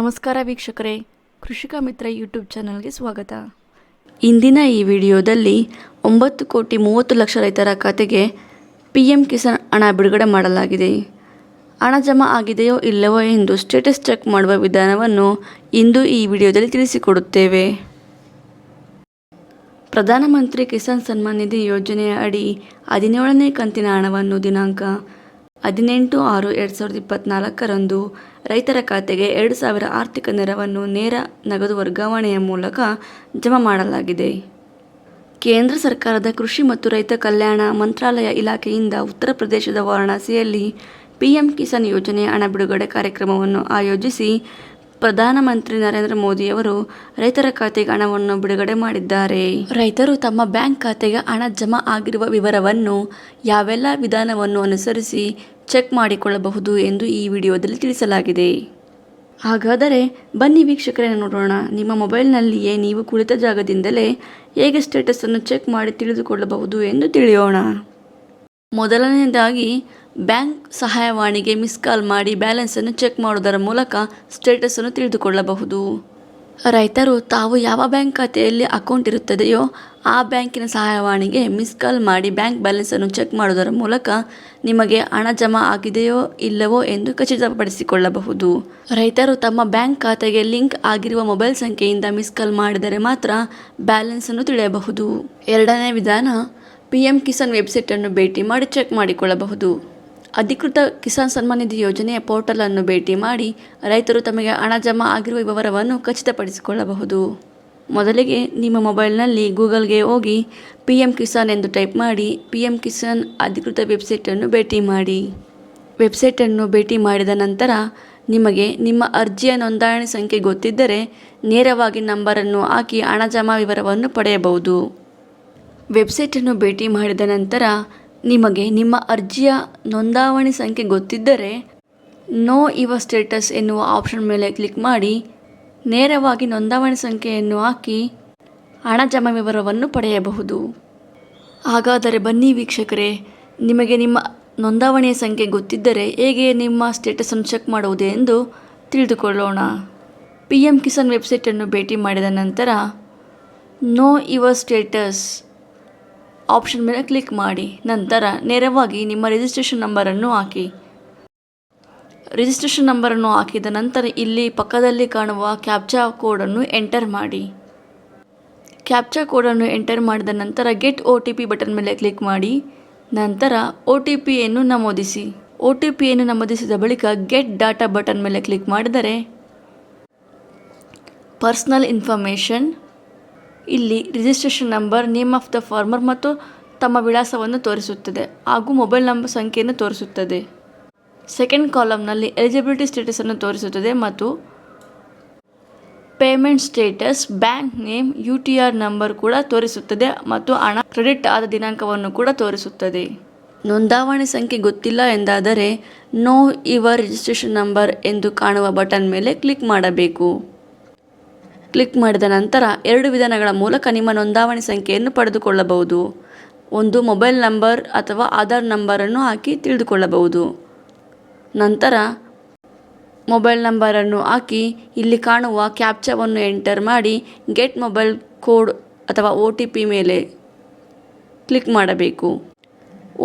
ನಮಸ್ಕಾರ ವೀಕ್ಷಕರೇ, ಕೃಷಿಕ ಮಿತ್ರ ಯೂಟ್ಯೂಬ್ ಚಾನಲ್ಗೆ ಸ್ವಾಗತ. ಇಂದಿನ ಈ ವಿಡಿಯೋದಲ್ಲಿ ಒಂಬತ್ತು ಕೋಟಿ ಮೂವತ್ತು ಲಕ್ಷ ರೈತರ ಖಾತೆಗೆ ಪಿ ಎಂ ಕಿಸಾನ್ ಹಣ ಬಿಡುಗಡೆ ಮಾಡಲಾಗಿದೆ. ಹಣ ಜಮಾ ಆಗಿದೆಯೋ ಇಲ್ಲವೋ ಎಂದು ಸ್ಟೇಟಸ್ ಚೆಕ್ ಮಾಡುವ ವಿಧಾನವನ್ನು ಇಂದು ಈ ವಿಡಿಯೋದಲ್ಲಿ ತಿಳಿಸಿಕೊಡುತ್ತೇವೆ. ಪ್ರಧಾನಮಂತ್ರಿ ಕಿಸಾನ್ ಸನ್ಮಾನ್ ನಿಧಿ ಯೋಜನೆಯ ಅಡಿ ಹದಿನೇಳನೇ ಕಂತಿನ ಹಣವನ್ನು ದಿನಾಂಕ ಹದಿನೆಂಟು ಆರು ಎರಡು ಸಾವಿರದ ಇಪ್ಪತ್ತ್ನಾಲ್ಕರಂದು ರೈತರ ಖಾತೆಗೆ ಎರಡು ಸಾವಿರ ಆರ್ಥಿಕ ನೆರವನ್ನು ನೇರ ನಗದು ವರ್ಗಾವಣೆಯ ಮೂಲಕ ಜಮಾ ಮಾಡಲಾಗಿದೆ. ಕೇಂದ್ರ ಸರ್ಕಾರದ ಕೃಷಿ ಮತ್ತು ರೈತ ಕಲ್ಯಾಣ ಮಂತ್ರಾಲಯ ಇಲಾಖೆಯಿಂದ ಉತ್ತರ ಪ್ರದೇಶದ ವಾರಣಾಸಿಯಲ್ಲಿ ಪಿಎಂ ಕಿಸಾನ್ ಯೋಜನೆ ಹಣ ಬಿಡುಗಡೆ ಕಾರ್ಯಕ್ರಮವನ್ನು ಆಯೋಜಿಸಿ ಪ್ರಧಾನಮಂತ್ರಿ ನರೇಂದ್ರ ಮೋದಿಯವರು ರೈತರ ಖಾತೆಗೆ ಹಣವನ್ನು ಬಿಡುಗಡೆ ಮಾಡಿದ್ದಾರೆ. ರೈತರು ತಮ್ಮ ಬ್ಯಾಂಕ್ ಖಾತೆಗೆ ಹಣ ಜಮಾ ಆಗಿರುವ ವಿವರವನ್ನು, ಯಾವೆಲ್ಲ ವಿಧಾನವನ್ನು ಅನುಸರಿಸಿ ಚೆಕ್ ಮಾಡಿಕೊಳ್ಳಬಹುದು ಎಂದು ಈ ವಿಡಿಯೋದಲ್ಲಿ ತಿಳಿಸಲಾಗಿದೆ. ಹಾಗಾದರೆ ಬನ್ನಿ ವೀಕ್ಷಕರೇ ನೋಡೋಣ. ನಿಮ್ಮ ಮೊಬೈಲ್ನಲ್ಲಿಯೇ ನೀವು ಕುಳಿತ ಜಾಗದಿಂದಲೇ ಹೇಗೆ ಸ್ಟೇಟಸನ್ನು ಚೆಕ್ ಮಾಡಿ ತಿಳಿದುಕೊಳ್ಳಬಹುದು ಎಂದು ತಿಳಿಯೋಣ. ಮೊದಲನೇದಾಗಿ ಬ್ಯಾಂಕ್ ಸಹಾಯವಾಣಿಗೆ ಮಿಸ್ ಕಾಲ್ ಮಾಡಿ ಬ್ಯಾಲೆನ್ಸನ್ನು ಚೆಕ್ ಮಾಡುವುದರ ಮೂಲಕ ಸ್ಟೇಟಸನ್ನು ತಿಳಿದುಕೊಳ್ಳಬಹುದು. ರೈತರು, ತಾವು ಯಾವ ಬ್ಯಾಂಕ್ ಖಾತೆಯಲ್ಲಿ ಅಕೌಂಟ್ ಇರುತ್ತದೆಯೋ ಆ ಬ್ಯಾಂಕಿನ ಸಹಾಯವಾಣಿಗೆ ಮಿಸ್ ಕಾಲ್ ಮಾಡಿ ಬ್ಯಾಂಕ್ ಬ್ಯಾಲೆನ್ಸನ್ನು ಚೆಕ್ ಮಾಡುವುದರ ಮೂಲಕ ನಿಮಗೆ ಹಣ ಜಮಾ ಆಗಿದೆಯೋ ಇಲ್ಲವೋ ಎಂದು ಖಚಿತಪಡಿಸಿಕೊಳ್ಳಬಹುದು. ರೈತರು ತಮ್ಮ ಬ್ಯಾಂಕ್ ಖಾತೆಗೆ ಲಿಂಕ್ ಆಗಿರುವ ಮೊಬೈಲ್ ಸಂಖ್ಯೆಯಿಂದ ಮಿಸ್ ಕಾಲ್ ಮಾಡಿದರೆ ಮಾತ್ರ ಬ್ಯಾಲೆನ್ಸನ್ನು ತಿಳಿಯಬಹುದು. ಎರಡನೇ ವಿಧಾನ ಪಿ ಎಂ ಕಿಸಾನ್ ವೆಬ್ಸೈಟನ್ನು ಭೇಟಿ ಮಾಡಿ ಚೆಕ್ ಮಾಡಿಕೊಳ್ಳಬಹುದು. ಅಧಿಕೃತ ಕಿಸಾನ್ ಸನ್ಮಾನ್ ನಿಧಿ ಯೋಜನೆಯ ಪೋರ್ಟಲ್ ಅನ್ನು ಭೇಟಿ ಮಾಡಿ ರೈತರು ತಮಗೆ ಹಣ ಜಮಾ ಆಗಿರುವ ವಿವರವನ್ನು ಖಚಿತಪಡಿಸಿಕೊಳ್ಳಬಹುದು. ಮೊದಲಿಗೆ ನಿಮ್ಮ ಮೊಬೈಲ್ನಲ್ಲಿ ಗೂಗಲ್ಗೆ ಹೋಗಿ ಪಿ ಎಂ ಕಿಸಾನ್ ಎಂದು ಟೈಪ್ ಮಾಡಿ ಪಿ ಎಂ ಕಿಸಾನ್ ಅಧಿಕೃತ ವೆಬ್ಸೈಟನ್ನು ಭೇಟಿ ಮಾಡಿ. ವೆಬ್ಸೈಟನ್ನು ಭೇಟಿ ಮಾಡಿದ ನಂತರ ನಿಮಗೆ ನಿಮ್ಮ ಅರ್ಜಿಯ ನೋಂದಣಿ ಸಂಖ್ಯೆ ಗೊತ್ತಿದ್ದರೆ ನೇರವಾಗಿ ನಂಬರನ್ನು ಹಾಕಿ ಹಣ ಜಮಾ ವಿವರವನ್ನು ಪಡೆಯಬಹುದು. ವೆಬ್ಸೈಟನ್ನು ಭೇಟಿ ಮಾಡಿದ ನಂತರ ನಿಮಗೆ ನಿಮ್ಮ ಅರ್ಜಿಯ ನೋಂದಾವಣಿ ಸಂಖ್ಯೆ ಗೊತ್ತಿದ್ದರೆ ನೋ ಇವ ಸ್ಟೇಟಸ್ ಎನ್ನುವ ಆಪ್ಷನ್ ಮೇಲೆ ಕ್ಲಿಕ್ ಮಾಡಿ, ನೇರವಾಗಿ ನೋಂದಾವಣಿ ಸಂಖ್ಯೆಯನ್ನು ಹಾಕಿ ಹಣ ಜಮಾ ವಿವರವನ್ನು ಪಡೆಯಬಹುದು. ಹಾಗಾದರೆ ಬನ್ನಿ ವೀಕ್ಷಕರೇ, ನಿಮಗೆ ನಿಮ್ಮ ನೋಂದಾವಣಿಯ ಸಂಖ್ಯೆ ಗೊತ್ತಿದ್ದರೆ ಹೇಗೆ ನಿಮ್ಮ ಸ್ಟೇಟಸನ್ನು ಚೆಕ್ ಮಾಡುವುದು ಎಂದು ತಿಳಿದುಕೊಳ್ಳೋಣ. ಪಿ ಎಂ ಕಿಸಾನ್ ವೆಬ್ಸೈಟನ್ನು ಭೇಟಿ ಮಾಡಿದ ನಂತರ, ನೋ ಯುವರ್ ಸ್ಟೇಟಸ್ ಆಪ್ಷನ್ ಮೇಲೆ ಕ್ಲಿಕ್ ಮಾಡಿ. ನಂತರ ನೇರವಾಗಿ ನಿಮ್ಮ ರಿಜಿಸ್ಟ್ರೇಷನ್ ನಂಬರನ್ನು ಹಾಕಿ. ರಿಜಿಸ್ಟ್ರೇಷನ್ ನಂಬರನ್ನು ಹಾಕಿದ ನಂತರ ಇಲ್ಲಿ ಪಕ್ಕದಲ್ಲಿ ಕಾಣುವ ಕ್ಯಾಪ್ಚಾ ಕೋಡನ್ನು ಎಂಟರ್ ಮಾಡಿ. ಕ್ಯಾಪ್ಚಾ ಕೋಡನ್ನು ಎಂಟರ್ ಮಾಡಿದ ನಂತರ get O T P button ಮೇಲೆ ಕ್ಲಿಕ್ ಮಾಡಿ. ನಂತರ ಒ ಟಿ ಪಿಯನ್ನು ನಮೂದಿಸಿ. ಒ ಟಿ ಪಿಯನ್ನು ನಮೂದಿಸಿದ ಬಳಿಕ ಗೆಟ್ ಡಾಟಾ ಬಟನ್ ಮೇಲೆ ಕ್ಲಿಕ್ ಮಾಡಿದರೆ ಪರ್ಸ್ನಲ್ ಇನ್ಫಾರ್ಮೇಷನ್ ಇಲ್ಲಿ registration number name of the farmer ಮತ್ತು ತಮ್ಮ ವಿಳಾಸವನ್ನು ತೋರಿಸುತ್ತದೆ ಹಾಗೂ ಮೊಬೈಲ್ ನಂಬರ್ ಸಂಖ್ಯೆಯನ್ನು ತೋರಿಸುತ್ತದೆ. ಸೆಕೆಂಡ್ ಕಾಲಮ್ನಲ್ಲಿ ಎಲಿಜಿಬಿಲಿಟಿ ಸ್ಟೇಟಸನ್ನು ತೋರಿಸುತ್ತದೆ ಮತ್ತು payment status bank name U T R number ಕೂಡ ತೋರಿಸುತ್ತದೆ ಮತ್ತು ಹಣ ಕ್ರೆಡಿಟ್ ಆದ ದಿನಾಂಕವನ್ನು ಕೂಡ ತೋರಿಸುತ್ತದೆ. ನೋಂದಾವಣಿ ಸಂಖ್ಯೆ ಗೊತ್ತಿಲ್ಲ ಎಂದಾದರೆ ನೋ ಯುವರ್ ರಿಜಿಸ್ಟ್ರೇಷನ್ ನಂಬರ್ ಎಂದು ಕಾಣುವ ಬಟನ್ ಮೇಲೆ ಕ್ಲಿಕ್ ಮಾಡಬೇಕು. ಕ್ಲಿಕ್ ಮಾಡಿದ ನಂತರ ಎರಡು ವಿಧಾನಗಳ ಮೂಲಕ ನಿಮ್ಮ ನೋಂದಾವಣಿ ಸಂಖ್ಯೆಯನ್ನು ಪಡೆದುಕೊಳ್ಳಬಹುದು. ಒಂದು ಮೊಬೈಲ್ ನಂಬರ್ ಅಥವಾ ಆಧಾರ್ ನಂಬರನ್ನು ಹಾಕಿ ತಿಳಿದುಕೊಳ್ಳಬಹುದು. ನಂತರ ಮೊಬೈಲ್ ನಂಬರನ್ನು ಹಾಕಿ ಇಲ್ಲಿ ಕಾಣುವ ಕ್ಯಾಪ್ಚಾವನ್ನು ಎಂಟರ್ ಮಾಡಿ ಗೆಟ್ ಮೊಬೈಲ್ ಕೋಡ್ ಅಥವಾ ಒ ಟಿ ಪಿ ಮೇಲೆ ಕ್ಲಿಕ್ ಮಾಡಬೇಕು.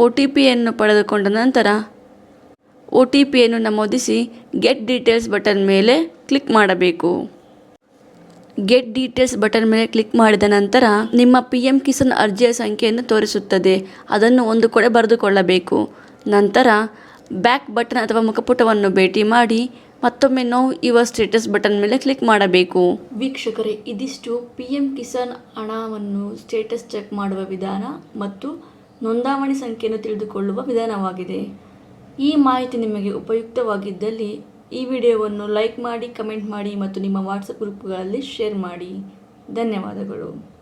ಒ ಟಿ ಪಿಯನ್ನು ಪಡೆದುಕೊಂಡ ನಂತರ ಒ ಟಿ ಪಿಯನ್ನು ನಮೂದಿಸಿ ಗೆಟ್ ಡೀಟೇಲ್ಸ್ ಬಟನ್ ಮೇಲೆ ಕ್ಲಿಕ್ ಮಾಡಬೇಕು. ಗೆಟ್ ಡೀಟೇಲ್ಸ್ ಬಟನ್ ಮೇಲೆ ಕ್ಲಿಕ್ ಮಾಡಿದ ನಂತರ ನಿಮ್ಮ ಪಿ ಎಂ ಕಿಸಾನ್ ಅರ್ಜಿಯ ಸಂಖ್ಯೆಯನ್ನು ತೋರಿಸುತ್ತದೆ. ಅದನ್ನು ಒಂದು ಕಡೆ ಬರೆದುಕೊಳ್ಳಬೇಕು. ನಂತರ ಬ್ಯಾಕ್ ಬಟನ್ ಅಥವಾ ಮುಖಪುಟವನ್ನು ಭೇಟಿ ಮಾಡಿ ಮತ್ತೊಮ್ಮೆ ನೋ ಯುವ ಸ್ಟೇಟಸ್ ಬಟನ್ ಮೇಲೆ ಕ್ಲಿಕ್ ಮಾಡಬೇಕು. ವೀಕ್ಷಕರೇ, ಇದಿಷ್ಟು ಪಿ ಎಂ ಕಿಸಾನ್ ಹಣವನ್ನು ಸ್ಟೇಟಸ್ ಚೆಕ್ ಮಾಡುವ ವಿಧಾನ ಮತ್ತು ನೋಂದಾವಣಿ ಸಂಖ್ಯೆಯನ್ನು ತಿಳಿದುಕೊಳ್ಳುವ ವಿಧಾನವಾಗಿದೆ. ಈ ಮಾಹಿತಿ ನಿಮಗೆ ಉಪಯುಕ್ತವಾಗಿದ್ದಲ್ಲಿ ಈ ವಿಡಿಯೋವನ್ನು ಲೈಕ್ ಮಾಡಿ ಕಮೆಂಟ್ ಮಾಡಿ ಮತ್ತು ನಿಮ್ಮ ವಾಟ್ಸಪ್ ಗ್ರೂಪ್ಗಳಲ್ಲಿ ಶೇರ್ ಮಾಡಿ. ಧನ್ಯವಾದಗಳು.